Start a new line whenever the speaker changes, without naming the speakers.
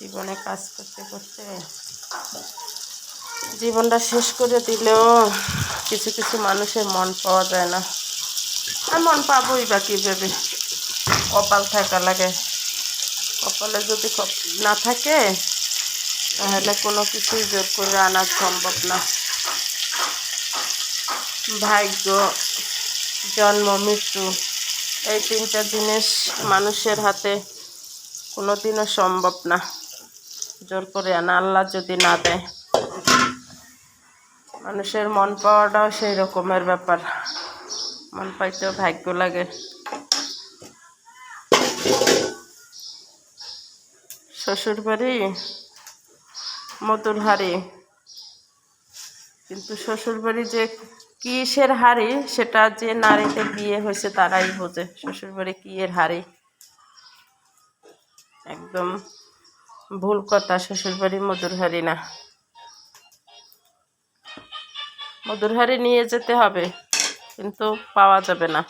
জীবনে কাজ করতে করতে জীবনটা শেষ করে দিলেও কিছু কিছু মানুষের মন পাওয়া যায় না। আর মন পাবোই বা কীভাবে? কপাল থাকা লাগে। কপালে যদি না থাকে, তাহলে কোনো কিছুই জোর করে আনা সম্ভব না। ভাগ্য, জন্ম, মৃত্যু, এই তিনটা জিনিস মানুষের হাতে কোনোদিনও সম্ভব না। জোর করে আনা, আল্লাহ যদি না দেয়। মানুষের মন পাওয়াটাও সেই রকমের ব্যাপার। মন পাইতেও ভাগ্য লাগে। শ্বশুর বাড়ি মধুর হাড়ি কিন্তু শ্বশুর বাড়ি যে কিসের হাড়ি সেটা যে নারীতে বিয়ে হয়েছে তারাই বোঝে। শ্বশুর বাড়ি কি এর হাড়ি একদম ভুল কথা শ্বশুর মধুরহারি না মধুরহারি নিয়ে যেতে হবে কিন্তু পাওয়া যাবে না।